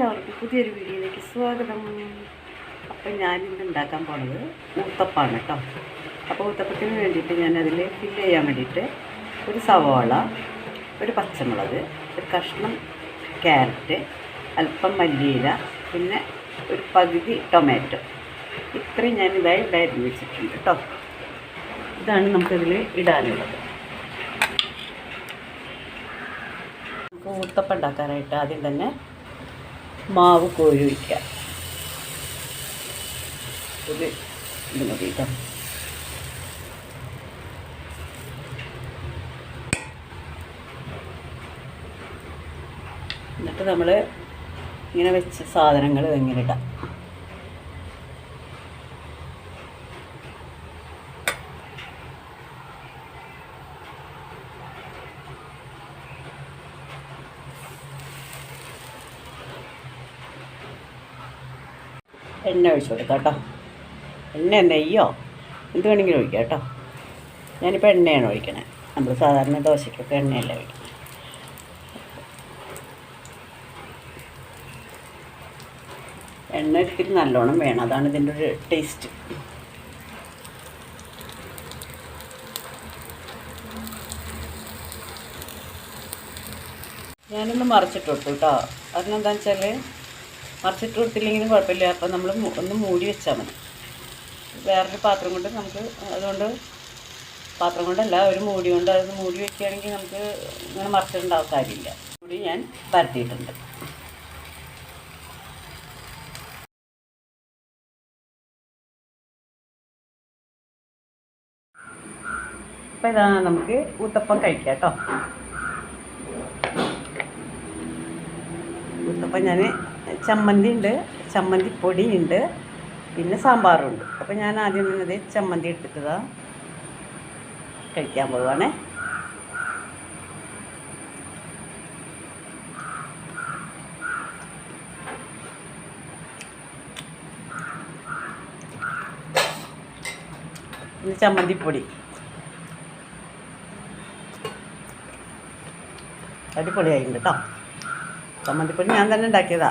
എല്ലാവർക്കും പുതിയൊരു വീഡിയോയിലേക്ക് സ്വാഗതം. അപ്പം ഞാനിന്ന് ഉണ്ടാക്കാൻ പോണത് ഊത്തപ്പാണ് കേട്ടോ. അപ്പോൾ ഊത്തപ്പത്തിന് വേണ്ടിയിട്ട് ഞാനതിൽ ഫില്ല് ചെയ്യാൻ വേണ്ടിയിട്ട് ഒരു സവാള ഒരു പച്ചമുളക് ഒരു കഷ്ണം ക്യാരറ്റ് അല്പം മല്ലിയില പിന്നെ ഒരു പകുതി ടൊമാറ്റോ. ഇത്രയും ഞാൻ ഇതായി ഡയറി വെച്ചിട്ടുണ്ട് കേട്ടോ. ഇതാണ് നമുക്കിതിൽ ഇടാനുള്ളത്. നമുക്ക് ഊത്തപ്പം ഉണ്ടാക്കാനായിട്ട് ആദ്യം തന്നെ മാവ് കോരി വയ്ക്കുക എന്നിട്ട് നമ്മൾ ഇങ്ങനെ വെച്ച സാധനങ്ങൾ ഇങ്ങനെ ഇടാം. എണ്ണ ഒഴിച്ച് കൊടുക്കാം കേട്ടോ. എണ്ണ നെയ്യോ? എന്ത് വേണമെങ്കിലും ഒഴിക്കാം കേട്ടോ. ഞാനിപ്പോൾ എണ്ണയാണ് ഒഴിക്കണേ. നമ്മൾ സാധാരണ ദോശയ്ക്കൊക്കെ എണ്ണയല്ലേ ഒഴിക്കുന്നത് എണ്ണ ഒരിക്കലും നല്ലോണം വേണം. അതാണ് ഇതിന്റെ ഒരു ടേസ്റ്റ്. ഞാനൊന്ന് മറിച്ചിട്ടു കേട്ടോ. അതിനെന്താണെന്ന് വെച്ചാൽ മറിച്ചിട്ട് കൊടുത്തില്ലെങ്കിലും കുഴപ്പമില്ല. അപ്പം നമ്മൾ ഒന്ന് മൂടി വെച്ചാൽ മതി. വേറൊരു പാത്രം കൊണ്ട് നമുക്ക് അതുകൊണ്ട് പാത്രം കൊണ്ടല്ല ഒരു മൂടി കൊണ്ട് അത് മൂടി വെക്കുകയാണെങ്കിൽ നമുക്ക് ഇങ്ങനെ മറിച്ചിട്ടുണ്ടാവും കാര്യമില്ല. മൂടി ഞാൻ പരത്തിയിട്ടുണ്ട്. അപ്പം ഇതാ നമുക്ക് ഊത്തപ്പം കഴിക്കാം കേട്ടോ. ഊത്തപ്പം ഞാൻ ചമ്മന്തി ഉണ്ട് ചമ്മന്തിപ്പൊടി ഉണ്ട് പിന്നെ സാമ്പാറുണ്ട്. അപ്പം ഞാൻ ആദ്യം തന്നത് ചമ്മന്തി എടുത്തിട്ടതാ കഴിക്കാൻ പോവാണേ. ഇത് ചമ്മന്തിപ്പൊടി അടിപൊളിയായിട്ടുണ്ട് കേട്ടോ ചമ്മന്തിപ്പൊടി ഞാൻ തന്നെ ഉണ്ടാക്കിയതാ.